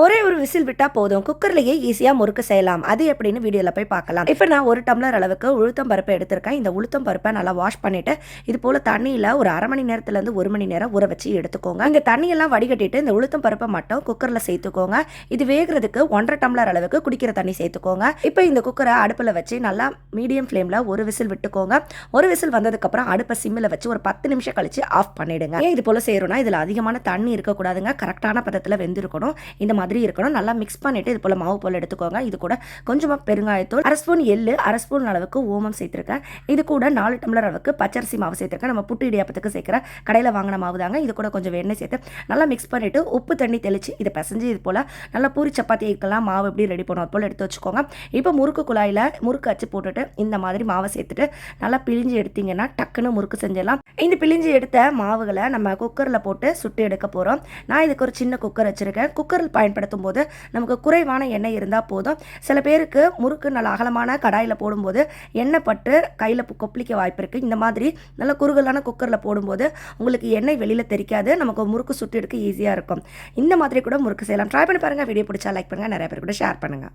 ஒரே ஒரு விசில் விட்டால் போதும். குக்கர்லேயே ஈஸியாக முறுக்கு செய்யலாம். அது எப்படின்னு வீடியோவில் போய் பார்க்கலாம். இப்போ நான் ஒரு டம்ளர் அளவுக்கு உளுத்தம் பருப்பை எடுத்திருக்கேன். இந்த உளுத்தம் பருப்பை நல்லா வாஷ் பண்ணிவிட்டு இது போல் தண்ணியில் ஒரு அரை மணி நேரத்துலேருந்து ஒரு மணி நேரம் ஊற வச்சு எடுத்துக்கோங்க. இந்த தண்ணியெல்லாம் வடிகட்டிட்டு இந்த உளுத்தம் பருப்பை மட்டும் குக்கரில் சேர்த்துக்கோங்க. இது வேகிறதுக்கு ஒன்றரை டம்ளர் அளவுக்கு குடிக்கிற தண்ணி சேர்த்துக்கோங்க. இப்போ இந்த குக்கரை அடுப்பில் வச்சு நல்லா மீடியம் ஃப்ளேமில் ஒரு விசில் விட்டுக்கோங்க. ஒரு விசில் வந்ததுக்கப்புறம் அடுப்பை சிம்மில் வச்சு ஒரு பத்து நிமிஷம் கழிச்சு ஆஃப் பண்ணிவிடுங்க ஏன் இது போல் செய்கிறோன்னா இதில் அதிகமான தண்ணி இருக்கக்கூடாதுங்க. கரெக்டான பதத்தில் வெந்திருக்கணும். இந்த மாதிரி இருக்கணும். நல்லா மிக்ஸ் பண்ணிட்டு இது போல் மாவு போல் எடுத்துக்கோங்க. இது கூட கொஞ்சமாக பெருங்காயத்தூள் அரை ஸ்பூன் எள்ளு அரை ஸ்பூன் அளவுக்கு ஓமம் சேர்த்துருக்கேன். இது கூட நாலு டம்ளர் அளவுக்கு பச்சரிசி மாவு சேர்த்துருக்கேன். நம்ம புட்டு இடியாப்பத்துக்கு சேர்க்குற கடையில் வாங்கின மாவு தாங்க. இது கூட கொஞ்சம் வெண்ணெய் சேர்த்து நல்லா மிக்ஸ் பண்ணிவிட்டு உப்பு தண்ணி தெளித்து இதை பிசைஞ்சு இது போல் நல்லா பூரி சப்பாத்திக்கெல்லாம் மாவு எப்படி ரெடி பண்ணுவோம் அது போல் எடுத்து வச்சுக்கோங்க. இப்போ முறுக்கு குழாயில் முறுக்கு அச்சு போட்டுட்டு இந்த மாதிரி மாவை சேர்த்துட்டு நல்லா பிழிஞ்சு எடுத்தீங்கன்னா டக்குன்னு முறுக்கு செஞ்சிடலாம். இந்த பிழிஞ்சு எடுத்த மாவுகளை நம்ம குக்கரில் போட்டு சுட்டு எடுக்க போகிறோம் நான் இதுக்கு ஒரு சின்ன குக்கர் வச்சுருக்கேன். குக்கரில் பயன்படுத்தும் போது நமக்கு குறைவான எண்ணெய் இருந்தால் போதும். சில பேருக்கு முறுக்கு நல்ல அகலமான கடாயில் போடும்போது எண்ணெய் பட்டு கையில் கொப்பளிக்க வாய்ப்பு இருக்குது இந்த மாதிரி நல்ல குறுகலான குக்கரில் போடும்போது உங்களுக்கு எண்ணெய் வெளியில் தெரிக்காது. நமக்கு முறுக்கு சுட்டு எடுக்க ஈஸியாக இருக்கும். இந்த மாதிரி கூட முறுக்கு செய்யலாம். ட்ரை பண்ணி பாருங்கள் வீடியோ பிடிச்சா லைக் பண்ணுங்கள் நிறைய பேர் கூட ஷேர் பண்ணுங்கள்